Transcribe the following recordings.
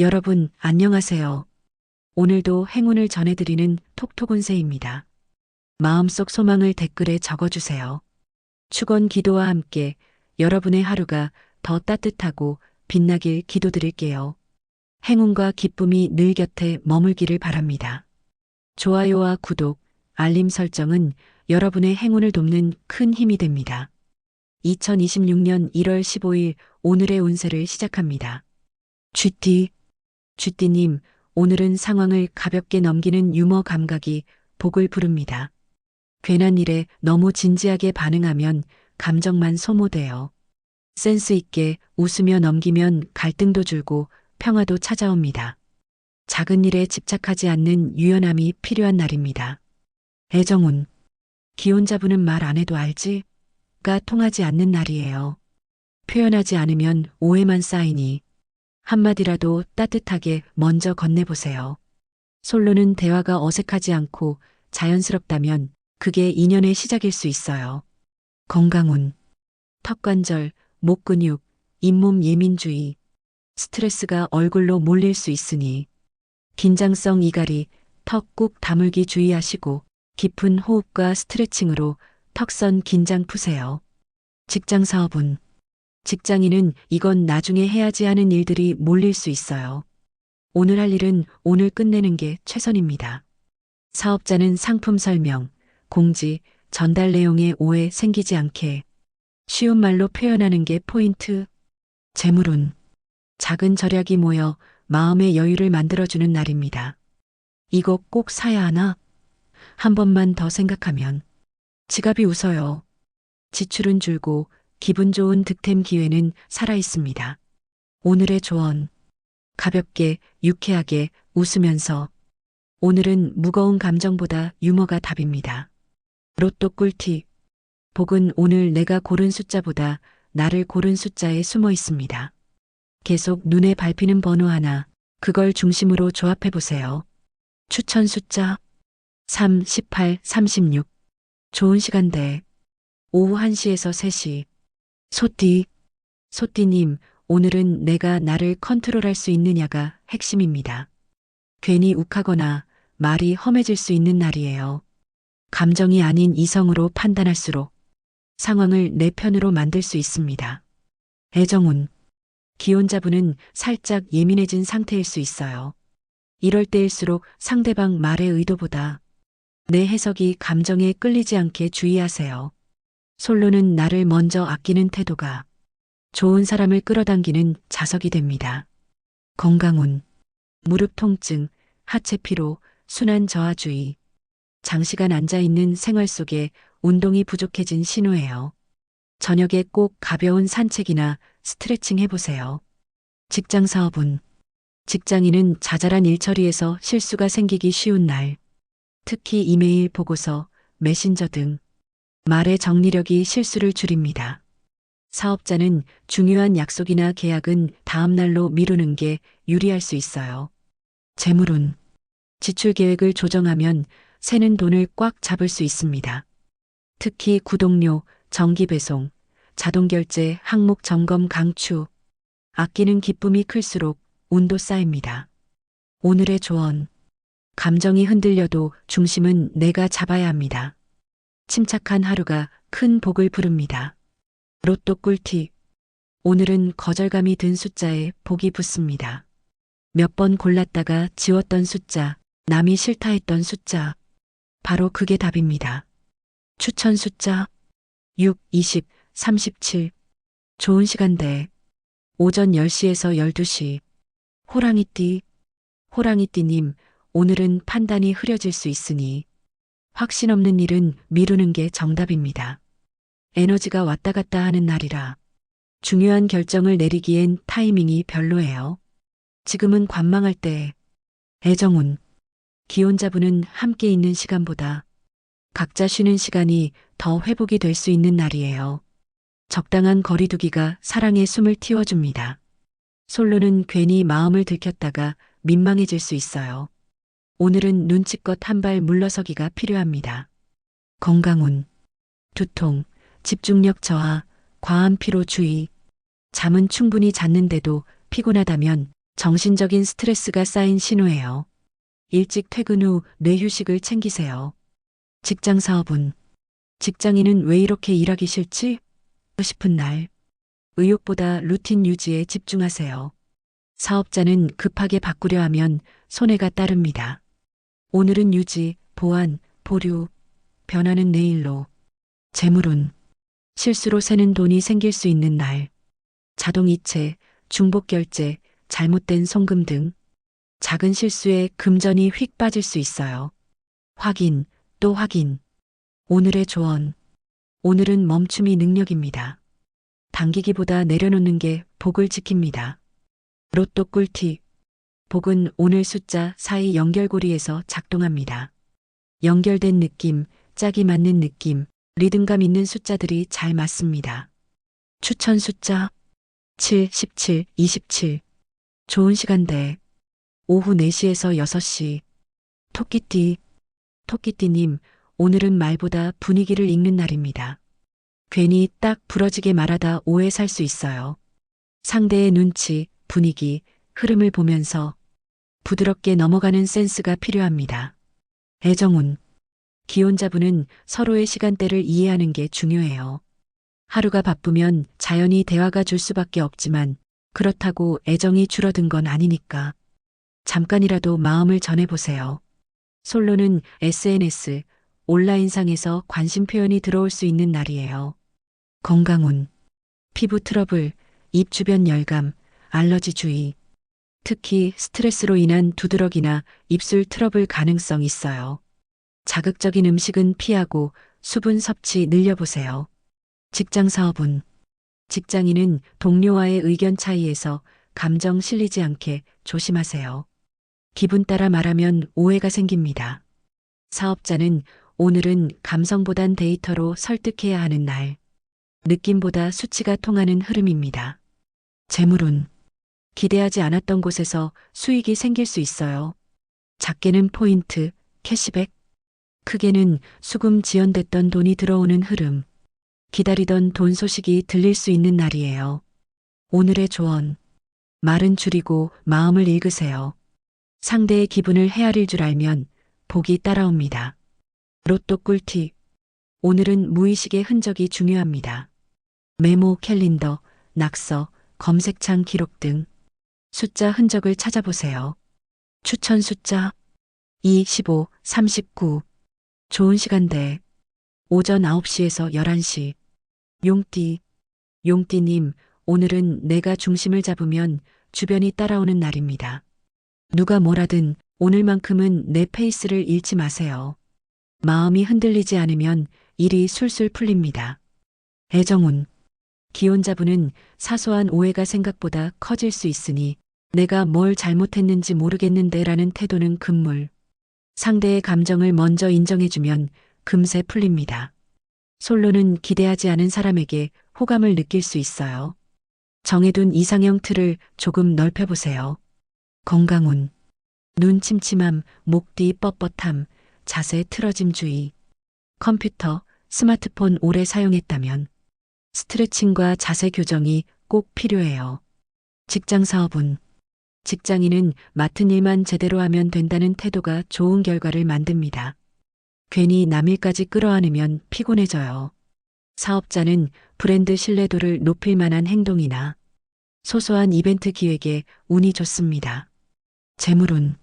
여러분, 안녕하세요. 오늘도 행운을 전해드리는 톡톡운세입니다. 마음속 소망을 댓글에 적어주세요. 축원 기도와 함께 여러분의 하루가 더 따뜻하고 빛나길 기도드릴게요. 행운과 기쁨이 늘 곁에 머물기를 바랍니다. 좋아요와 구독, 알림 설정은 여러분의 행운을 돕는 큰 힘이 됩니다. 2026년 1월 15일 오늘의 운세를 시작합니다. 쥐띠, 쥐띠님, 오늘은 상황을 가볍게 넘기는 유머 감각이 복을 부릅니다. 괜한 일에 너무 진지하게 반응하면 감정만 소모돼요. 센스 있게 웃으며 넘기면 갈등도 줄고 평화도 찾아옵니다. 작은 일에 집착하지 않는 유연함이 필요한 날입니다. 애정운. 기혼자분은 말 안 해도 알지? 가 통하지 않는 날이에요. 표현하지 않으면 오해만 쌓이니 한마디라도 따뜻하게 먼저 건네보세요. 솔로는 대화가 어색하지 않고 자연스럽다면 그게 인연의 시작일 수 있어요. 건강운. 턱관절, 목 근육, 잇몸 예민주의, 스트레스가 얼굴로 몰릴 수 있으니 긴장성 이갈이 턱 꾹 다물기 주의하시고 깊은 호흡과 스트레칭으로 턱선 긴장 푸세요. 직장 사업은 직장인은 이건 나중에 해야지 하는 일들이 몰릴 수 있어요. 오늘 할 일은 오늘 끝내는 게 최선입니다. 사업자는 상품 설명, 공지, 전달 내용에 오해 생기지 않게 쉬운 말로 표현하는 게 포인트. 재물운 작은 절약이 모여 마음의 여유를 만들어주는 날입니다. 이거 꼭 사야 하나? 한 번만 더 생각하면 지갑이 웃어요. 지출은 줄고 기분 좋은 득템 기회는 살아 있습니다. 오늘의 조언. 가볍게, 유쾌하게, 웃으면서. 오늘은 무거운 감정보다 유머가 답입니다. 로또 꿀팁. 복은 오늘 내가 고른 숫자보다 나를 고른 숫자에 숨어 있습니다. 계속 눈에 밟히는 번호 하나, 그걸 중심으로 조합해 보세요. 추천 숫자 3, 18, 36. 좋은 시간대. 오후 1시에서 3시. 소띠. 소띠님, 오늘은 내가 나를 컨트롤할 수 있느냐가 핵심입니다. 괜히 욱하거나 말이 험해질 수 있는 날이에요. 감정이 아닌 이성으로 판단할수록 상황을 내 편으로 만들 수 있습니다. 애정운. 기혼자분은 살짝 예민해진 상태일 수 있어요. 이럴 때일수록 상대방 말의 의도보다 내 해석이 감정에 끌리지 않게 주의하세요. 솔로는 나를 먼저 아끼는 태도가 좋은 사람을 끌어당기는 자석이 됩니다. 건강운, 무릎 통증, 하체 피로, 순환 저하주의. 장시간 앉아있는 생활 속에 운동이 부족해진 신호예요. 저녁에 꼭 가벼운 산책이나 스트레칭 해보세요. 직장 사업은 직장인은 자잘한 일처리에서 실수가 생기기 쉬운 날. 특히 이메일 보고서, 메신저 등 말의 정리력이 실수를 줄입니다. 사업자는 중요한 약속이나 계약은 다음 날로 미루는 게 유리할 수 있어요. 재물운 지출 계획을 조정하면 새는 돈을 꽉 잡을 수 있습니다. 특히 구독료, 정기 배송, 자동 결제, 항목 점검 강추. 아끼는 기쁨이 클수록 운도 쌓입니다. 오늘의 조언. 감정이 흔들려도 중심은 내가 잡아야 합니다. 침착한 하루가 큰 복을 부릅니다. 로또 꿀팁. 오늘은 거절감이 든 숫자에 복이 붙습니다. 몇 번 골랐다가 지웠던 숫자, 남이 싫다 했던 숫자. 바로 그게 답입니다. 추천 숫자 6, 20, 37. 좋은 시간대. 오전 10시에서 12시. 호랑이띠. 호랑이띠님, 오늘은 판단이 흐려질 수 있으니 확신 없는 일은 미루는 게 정답입니다. 에너지가 왔다 갔다 하는 날이라 중요한 결정을 내리기엔 타이밍이 별로예요. 지금은 관망할 때 애정운 기혼자분은 함께 있는 시간보다 각자 쉬는 시간이 더 회복이 될 수 있는 날이에요. 적당한 거리두기가 사랑의 숨을 틔워줍니다. 솔로는 괜히 마음을 들켰다가 민망해질 수 있어요. 오늘은 눈치껏 한 발 물러서기가 필요합니다. 건강운, 두통, 집중력 저하, 과한 피로 주의. 잠은 충분히 잤는데도 피곤하다면 정신적인 스트레스가 쌓인 신호예요. 일찍 퇴근 후 뇌휴식을 챙기세요. 직장 사업은 직장인은 왜 이렇게 일하기 싫지? 싶은 날. 의욕보다 루틴 유지에 집중하세요. 사업자는 급하게 바꾸려 하면 손해가 따릅니다. 오늘은 유지, 보완, 보류, 변화는 내일로. 재물운. 실수로 새는 돈이 생길 수 있는 날. 자동이체, 중복결제, 잘못된 송금 등 작은 실수에 금전이 휙 빠질 수 있어요. 확인, 또 확인. 오늘의 조언. 오늘은 멈춤이 능력입니다. 당기기보다 내려놓는 게 복을 지킵니다. 로또 꿀팁. 복은 오늘 숫자 사이 연결고리에서 작동합니다. 연결된 느낌, 짝이 맞는 느낌, 리듬감 있는 숫자들이 잘 맞습니다. 추천 숫자 7, 17, 27. 좋은 시간대. 오후 4시에서 6시. 토끼띠. 토끼띠님, 오늘은 말보다 분위기를 읽는 날입니다. 괜히 딱 부러지게 말하다 오해 살 수 있어요. 상대의 눈치, 분위기, 흐름을 보면서 부드럽게 넘어가는 센스가 필요합니다. 애정운. 기혼자분은 서로의 시간대를 이해하는 게 중요해요. 하루가 바쁘면 자연히 대화가 줄 수밖에 없지만 그렇다고 애정이 줄어든 건 아니니까. 잠깐이라도 마음을 전해보세요. 솔로는 SNS, 온라인상에서 관심 표현이 들어올 수 있는 날이에요. 건강운, 피부 트러블, 입 주변 열감, 알러지 주의. 특히 스트레스로 인한 두드러기나 입술 트러블 가능성 있어요. 자극적인 음식은 피하고 수분 섭취 늘려보세요. 직장 사업은 직장인은 동료와의 의견 차이에서 감정 실리지 않게 조심하세요. 기분 따라 말하면 오해가 생깁니다. 사업자는 오늘은 감성보단 데이터로 설득해야 하는 날. 느낌보다 수치가 통하는 흐름입니다. 재물운 기대하지 않았던 곳에서 수익이 생길 수 있어요. 작게는 포인트, 캐시백, 크게는 수금 지연됐던 돈이 들어오는 흐름. 기다리던 돈 소식이 들릴 수 있는 날이에요. 오늘의 조언. 말은 줄이고 마음을 읽으세요. 상대의 기분을 헤아릴 줄 알면 복이 따라옵니다. 로또 꿀팁. 오늘은 무의식의 흔적이 중요합니다. 메모, 캘린더, 낙서, 검색창 기록 등 숫자 흔적을 찾아보세요. 추천 숫자 2, 15, 39. 좋은 시간대. 오전 9시에서 11시. 용띠. 용띠님, 오늘은 내가 중심을 잡으면 주변이 따라오는 날입니다. 누가 뭐라든 오늘만큼은 내 페이스를 잃지 마세요. 마음이 흔들리지 않으면 일이 술술 풀립니다. 애정운. 기혼자분은 사소한 오해가 생각보다 커질 수 있으니 내가 뭘 잘못했는지 모르겠는데 라는 태도는 금물. 상대의 감정을 먼저 인정해주면 금세 풀립니다. 솔로는 기대하지 않은 사람에게 호감을 느낄 수 있어요. 정해둔 이상형 틀을 조금 넓혀보세요. 건강운. 눈 침침함, 목 뒤 뻣뻣함, 자세 틀어짐 주의. 컴퓨터, 스마트폰 오래 사용했다면 스트레칭과 자세 교정이 꼭 필요해요. 직장 사업은 직장인은 맡은 일만 제대로 하면 된다는 태도가 좋은 결과를 만듭니다. 괜히 남일까지 끌어안으면 피곤해져요. 사업자는 브랜드 신뢰도를 높일 만한 행동이나 소소한 이벤트 기획에 운이 좋습니다. 재물운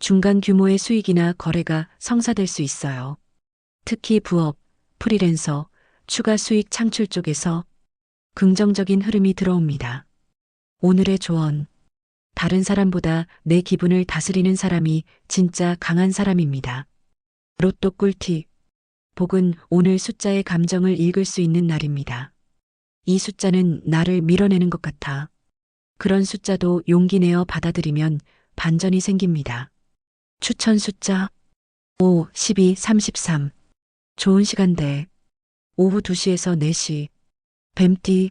중간 규모의 수익이나 거래가 성사될 수 있어요. 특히 부업, 프리랜서, 추가 수익 창출 쪽에서 긍정적인 흐름이 들어옵니다. 오늘의 조언. 다른 사람보다 내 기분을 다스리는 사람이 진짜 강한 사람입니다. 로또 꿀팁. 복은 오늘 숫자의 감정을 읽을 수 있는 날입니다. 이 숫자는 나를 밀어내는 것 같아. 그런 숫자도 용기 내어 받아들이면 반전이 생깁니다. 추천 숫자 5, 12, 33. 좋은 시간대. 오후 2시에서 4시. 뱀띠.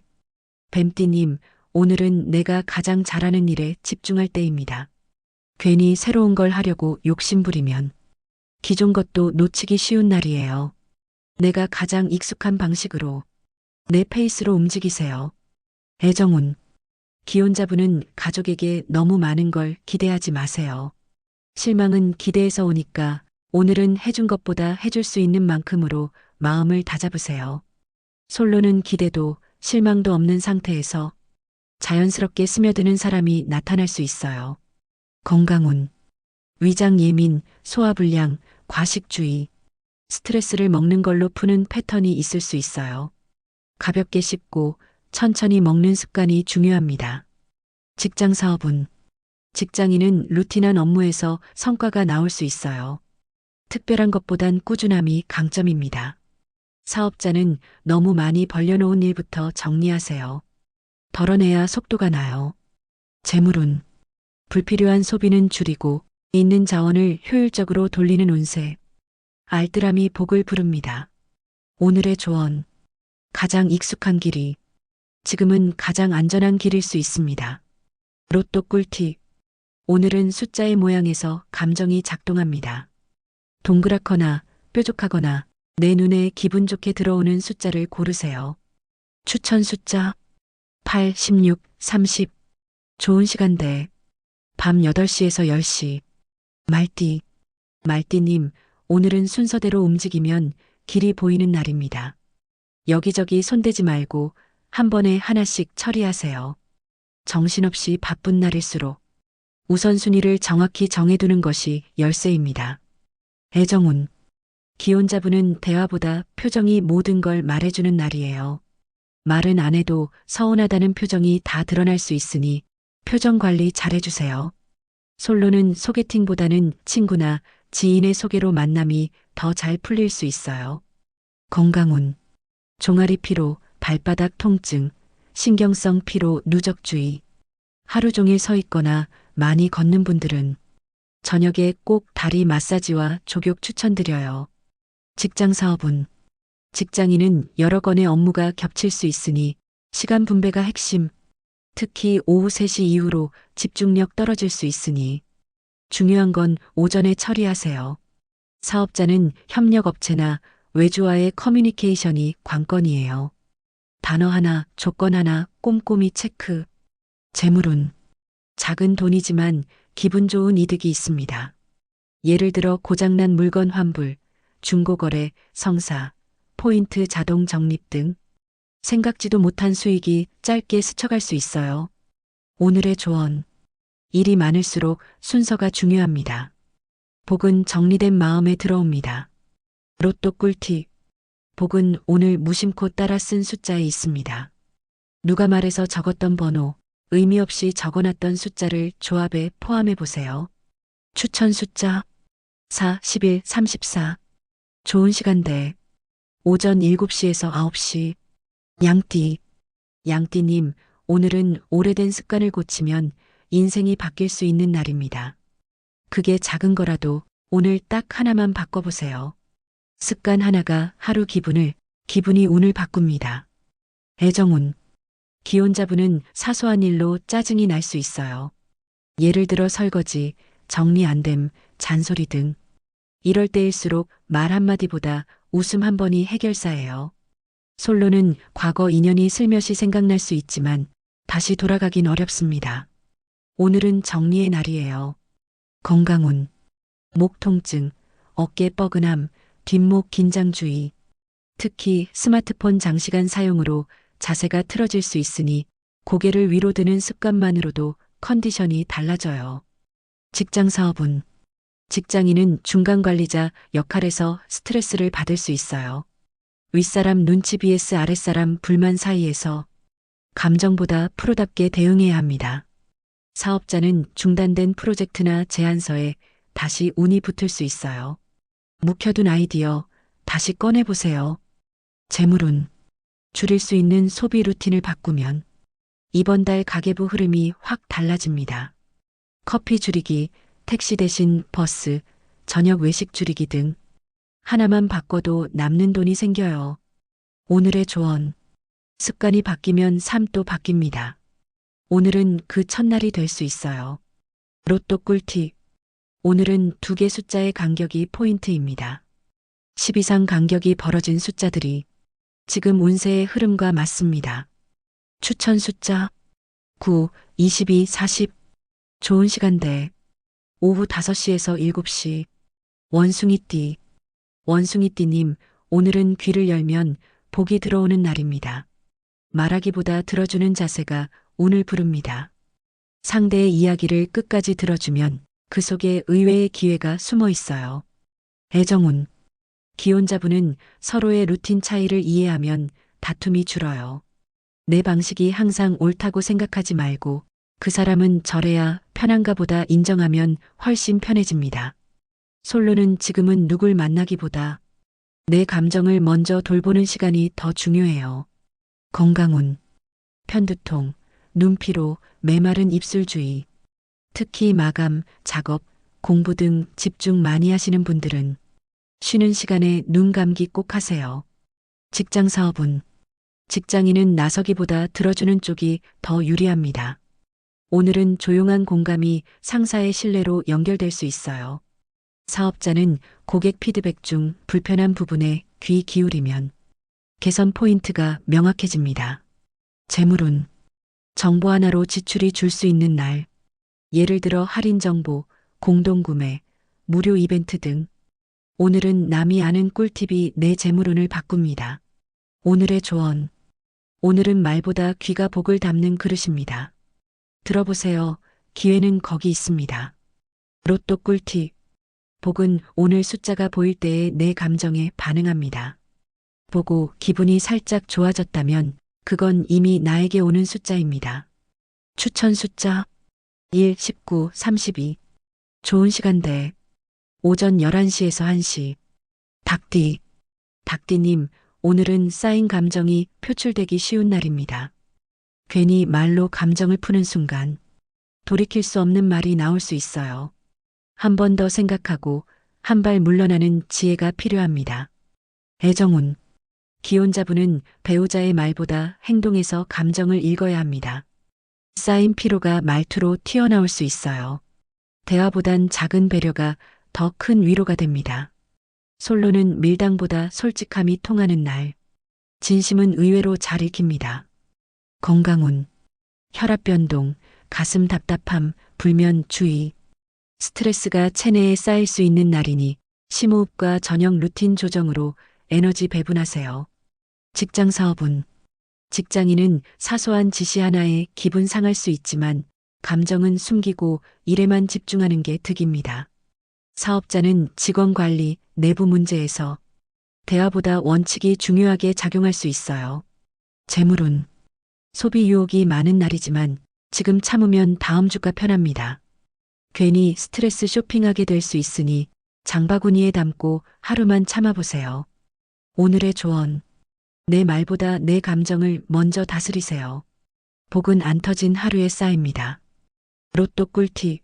뱀띠님, 오늘은 내가 가장 잘하는 일에 집중할 때입니다. 괜히 새로운 걸 하려고 욕심부리면 기존 것도 놓치기 쉬운 날이에요. 내가 가장 익숙한 방식으로 내 페이스로 움직이세요. 애정운. 기혼자분은 가족에게 너무 많은 걸 기대하지 마세요. 실망은 기대에서 오니까 오늘은 해준 것보다 해줄 수 있는 만큼으로 마음을 다잡으세요. 솔로는 기대도 실망도 없는 상태에서 자연스럽게 스며드는 사람이 나타날 수 있어요. 건강운, 위장 예민, 소화불량, 과식주의, 스트레스를 먹는 걸로 푸는 패턴이 있을 수 있어요. 가볍게 씹고 천천히 먹는 습관이 중요합니다. 직장 사업은 직장인은 루틴한 업무에서 성과가 나올 수 있어요. 특별한 것보단 꾸준함이 강점입니다. 사업자는 너무 많이 벌려놓은 일부터 정리하세요. 덜어내야 속도가 나요. 재물운 불필요한 소비는 줄이고 있는 자원을 효율적으로 돌리는 운세. 알뜰함이 복을 부릅니다. 오늘의 조언. 가장 익숙한 길이 지금은 가장 안전한 길일 수 있습니다. 로또 꿀팁. 오늘은 숫자의 모양에서 감정이 작동합니다. 동그랗거나 뾰족하거나 내 눈에 기분 좋게 들어오는 숫자를 고르세요. 추천 숫자 8, 16, 30. 좋은 시간대. 밤 8시에서 10시. 말띠. 말띠님, 오늘은 순서대로 움직이면 길이 보이는 날입니다. 여기저기 손대지 말고 한 번에 하나씩 처리하세요. 정신없이 바쁜 날일수록 우선순위를 정확히 정해두는 것이 열쇠입니다. 애정운. 기혼자분은 대화보다 표정이 모든 걸 말해주는 날이에요. 말은 안 해도 서운하다는 표정이 다 드러날 수 있으니 표정 관리 잘해주세요. 솔로는 소개팅보다는 친구나 지인의 소개로 만남이 더 잘 풀릴 수 있어요. 건강운. 종아리 피로, 발바닥 통증, 신경성 피로, 누적주의. 하루 종일 서 있거나 많이 걷는 분들은 저녁에 꼭 다리 마사지와 족욕 추천드려요. 직장 사업은 직장인은 여러 건의 업무가 겹칠 수 있으니 시간 분배가 핵심. 특히 오후 3시 이후로 집중력 떨어질 수 있으니 중요한 건 오전에 처리하세요. 사업자는 협력업체나 외주와의 커뮤니케이션이 관건이에요. 단어 하나, 조건 하나 꼼꼼히 체크. 재물운. 작은 돈이지만 기분 좋은 이득이 있습니다. 예를 들어 고장난 물건 환불, 중고거래, 성사, 포인트 자동 적립 등 생각지도 못한 수익이 짧게 스쳐갈 수 있어요. 오늘의 조언. 일이 많을수록 순서가 중요합니다. 복은 정리된 마음에 들어옵니다. 로또 꿀팁. 복은 오늘 무심코 따라 쓴 숫자에 있습니다. 누가 말해서 적었던 번호, 의미 없이 적어놨던 숫자를 조합에 포함해 보세요. 추천 숫자 4, 11, 34. 좋은 시간대. 오전 7시에서 9시. 양띠. 양띠님, 오늘은 오래된 습관을 고치면 인생이 바뀔 수 있는 날입니다. 그게 작은 거라도 오늘 딱 하나만 바꿔보세요. 습관 하나가 하루 기분을, 기분이 운을 바꿉니다. 애정운. 기혼자분은 사소한 일로 짜증이 날 수 있어요. 예를 들어 설거지, 정리 안 됨, 잔소리 등. 이럴 때일수록 말 한마디보다 웃음 한 번이 해결사예요. 솔로는 과거 인연이 슬며시 생각날 수 있지만 다시 돌아가긴 어렵습니다. 오늘은 정리의 날이에요. 건강운, 목 통증, 어깨 뻐근함, 뒷목 긴장 주의. 특히 스마트폰 장시간 사용으로 자세가 틀어질 수 있으니 고개를 위로 드는 습관만으로도 컨디션이 달라져요. 직장 사업은 직장인은 중간 관리자 역할에서 스트레스를 받을 수 있어요. 윗사람 눈치 vs 아랫사람 불만 사이에서 감정보다 프로답게 대응해야 합니다. 사업자는 중단된 프로젝트나 제안서에 다시 운이 붙을 수 있어요. 묵혀둔 아이디어 다시 꺼내보세요. 재물운 줄일 수 있는 소비 루틴을 바꾸면 이번 달 가계부 흐름이 확 달라집니다. 커피 줄이기, 택시 대신 버스, 저녁 외식 줄이기 등 하나만 바꿔도 남는 돈이 생겨요. 오늘의 조언. 습관이 바뀌면 삶도 바뀝니다. 오늘은 그 첫날이 될 수 있어요. 로또 꿀팁. 오늘은 두 개 숫자의 간격이 포인트입니다. 10 이상 간격이 벌어진 숫자들이 지금 운세의 흐름과 맞습니다. 추천 숫자 9, 22, 40. 좋은 시간대. 오후 5시에서 7시. 원숭이띠. 원숭이띠님, 오늘은 귀를 열면 복이 들어오는 날입니다. 말하기보다 들어주는 자세가 운을 부릅니다. 상대의 이야기를 끝까지 들어주면 그 속에 의외의 기회가 숨어 있어요. 애정운. 기혼자분은 서로의 루틴 차이를 이해하면 다툼이 줄어요. 내 방식이 항상 옳다고 생각하지 말고 그 사람은 저래야 편한가 보다 인정하면 훨씬 편해집니다. 솔로는 지금은 누굴 만나기보다 내 감정을 먼저 돌보는 시간이 더 중요해요. 건강운, 편두통, 눈피로, 메마른 입술주의. 특히 마감, 작업, 공부 등 집중 많이 하시는 분들은 쉬는 시간에 눈 감기 꼭 하세요. 직장 사업은 직장인은 나서기보다 들어주는 쪽이 더 유리합니다. 오늘은 조용한 공감이 상사의 신뢰로 연결될 수 있어요. 사업자는 고객 피드백 중 불편한 부분에 귀 기울이면 개선 포인트가 명확해집니다. 재물운 정보 하나로 지출이 줄 수 있는 날, 예를 들어 할인 정보, 공동구매, 무료 이벤트 등 오늘은 남이 아는 꿀팁이 내 재물운을 바꿉니다. 오늘의 조언. 오늘은 말보다 귀가 복을 담는 그릇입니다. 들어보세요. 기회는 거기 있습니다. 로또 꿀팁. 복은 오늘 숫자가 보일 때의 내 감정에 반응합니다. 보고 기분이 살짝 좋아졌다면 그건 이미 나에게 오는 숫자입니다. 추천 숫자 1, 19, 32. 좋은 시간대. 오전 11시에서 1시. 닭띠. 닭띠님, 오늘은 쌓인 감정이 표출되기 쉬운 날입니다. 괜히 말로 감정을 푸는 순간 돌이킬 수 없는 말이 나올 수 있어요. 한 번 더 생각하고 한 발 물러나는 지혜가 필요합니다. 애정운. 기혼자분은 배우자의 말보다 행동에서 감정을 읽어야 합니다. 쌓인 피로가 말투로 튀어나올 수 있어요. 대화보단 작은 배려가 더 큰 위로가 됩니다. 솔로는 밀당보다 솔직함이 통하는 날. 진심은 의외로 잘 읽힙니다. 건강운. 혈압 변동, 가슴 답답함, 불면 주의. 스트레스가 체내에 쌓일 수 있는 날이니 심호흡과 저녁 루틴 조정으로 에너지 배분하세요. 직장 사업은 직장인은 사소한 지시 하나에 기분 상할 수 있지만 감정은 숨기고 일에만 집중하는 게 득입니다. 사업자는 직원 관리, 내부 문제에서 대화보다 원칙이 중요하게 작용할 수 있어요. 재물운 소비 유혹이 많은 날이지만 지금 참으면 다음 주가 편합니다. 괜히 스트레스 쇼핑하게 될 수 있으니 장바구니에 담고 하루만 참아보세요. 오늘의 조언. 내 말보다 내 감정을 먼저 다스리세요. 복은 안 터진 하루에 쌓입니다. 로또 꿀팁.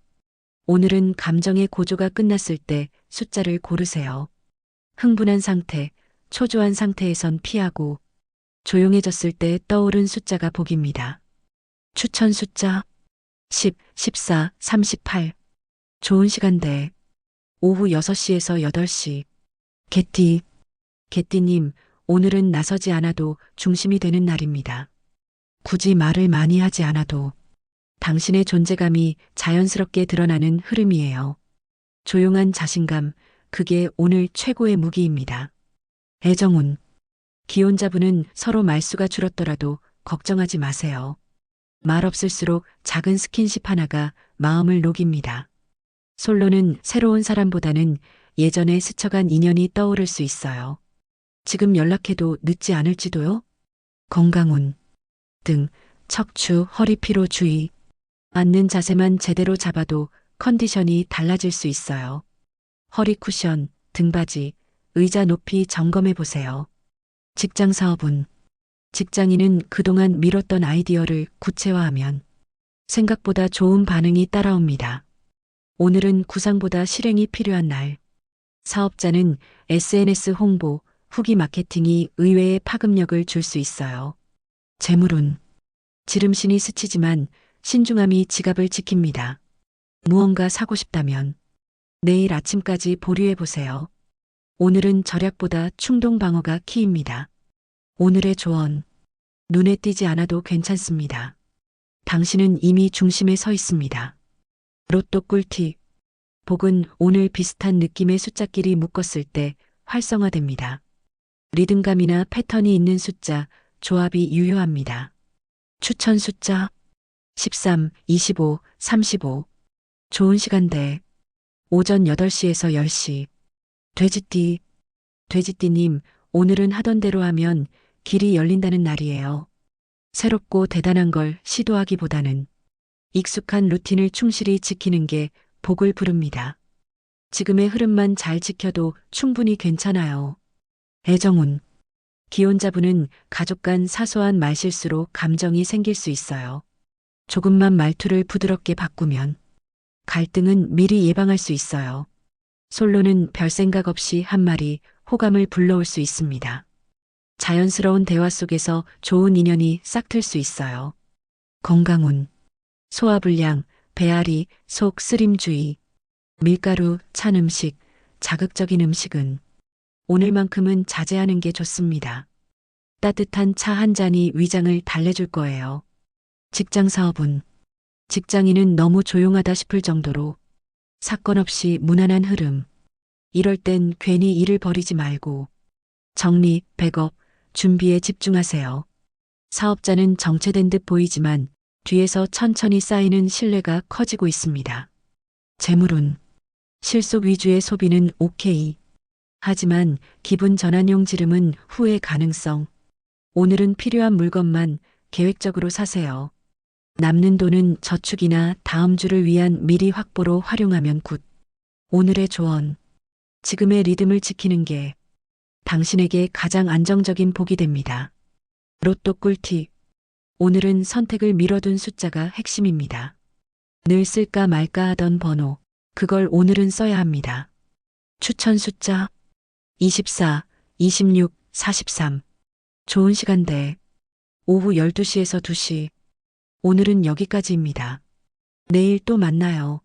오늘은 감정의 고조가 끝났을 때 숫자를 고르세요. 흥분한 상태, 초조한 상태에선 피하고 조용해졌을 때 떠오른 숫자가 복입니다. 추천 숫자 10, 14, 38. 좋은 시간대. 오후 6시에서 8시. 개띠. 개띠님, 오늘은 나서지 않아도 중심이 되는 날입니다. 굳이 말을 많이 하지 않아도 당신의 존재감이 자연스럽게 드러나는 흐름이에요. 조용한 자신감, 그게 오늘 최고의 무기입니다. 애정운. 기혼자분은 서로 말수가 줄었더라도 걱정하지 마세요. 말 없을수록 작은 스킨십 하나가 마음을 녹입니다. 솔로는 새로운 사람보다는 예전에 스쳐간 인연이 떠오를 수 있어요. 지금 연락해도 늦지 않을지도요? 건강운. 등, 척추, 허리 피로 주의. 앉는 자세만 제대로 잡아도 컨디션이 달라질 수 있어요. 허리 쿠션, 등받이, 의자 높이 점검해 보세요. 직장 사업은 직장인은 그동안 미뤘던 아이디어를 구체화하면 생각보다 좋은 반응이 따라옵니다. 오늘은 구상보다 실행이 필요한 날. 사업자는 SNS 홍보, 후기 마케팅이 의외의 파급력을 줄 수 있어요. 재물운. 지름신이 스치지만 신중함이 지갑을 지킵니다. 무언가 사고 싶다면 내일 아침까지 보류해 보세요. 오늘은 절약보다 충동 방어가 키입니다. 오늘의 조언. 눈에 띄지 않아도 괜찮습니다. 당신은 이미 중심에 서 있습니다. 로또 꿀팁. 복은 오늘 비슷한 느낌의 숫자끼리 묶었을 때 활성화됩니다. 리듬감이나 패턴이 있는 숫자, 조합이 유효합니다. 추천 숫자 13, 25, 35. 좋은 시간대. 오전 8시에서 10시. 돼지띠. 돼지띠님, 오늘은 하던 대로 하면 길이 열린다는 날이에요. 새롭고 대단한 걸 시도하기보다는 익숙한 루틴을 충실히 지키는 게 복을 부릅니다. 지금의 흐름만 잘 지켜도 충분히 괜찮아요. 애정운. 기혼자분은 가족 간 사소한 말실수로 감정이 생길 수 있어요. 조금만 말투를 부드럽게 바꾸면 갈등은 미리 예방할 수 있어요. 솔로는 별 생각 없이 한 말이 호감을 불러올 수 있습니다. 자연스러운 대화 속에서 좋은 인연이 싹틀 수 있어요. 건강운. 소화불량, 배앓이, 속 쓰림주의. 밀가루, 찬 음식, 자극적인 음식은 오늘만큼은 자제하는 게 좋습니다. 따뜻한 차 한 잔이 위장을 달래줄 거예요. 직장 사업은 직장인은 너무 조용하다 싶을 정도로 사건 없이 무난한 흐름. 이럴 땐 괜히 일을 버리지 말고 정리, 백업, 준비에 집중하세요. 사업자는 정체된 듯 보이지만 뒤에서 천천히 쌓이는 신뢰가 커지고 있습니다. 재물운 실속 위주의 소비는 오케이. 하지만 기분 전환용 지름은 후회 가능성. 오늘은 필요한 물건만 계획적으로 사세요. 남는 돈은 저축이나 다음 주를 위한 미리 확보로 활용하면 굿. 오늘의 조언. 지금의 리듬을 지키는 게 당신에게 가장 안정적인 복이 됩니다. 로또 꿀팁. 오늘은 선택을 미뤄둔 숫자가 핵심입니다. 늘 쓸까 말까 하던 번호. 그걸 오늘은 써야 합니다. 추천 숫자 24, 26, 43. 좋은 시간대. 오후 12시에서 2시. 오늘은 여기까지입니다. 내일 또 만나요.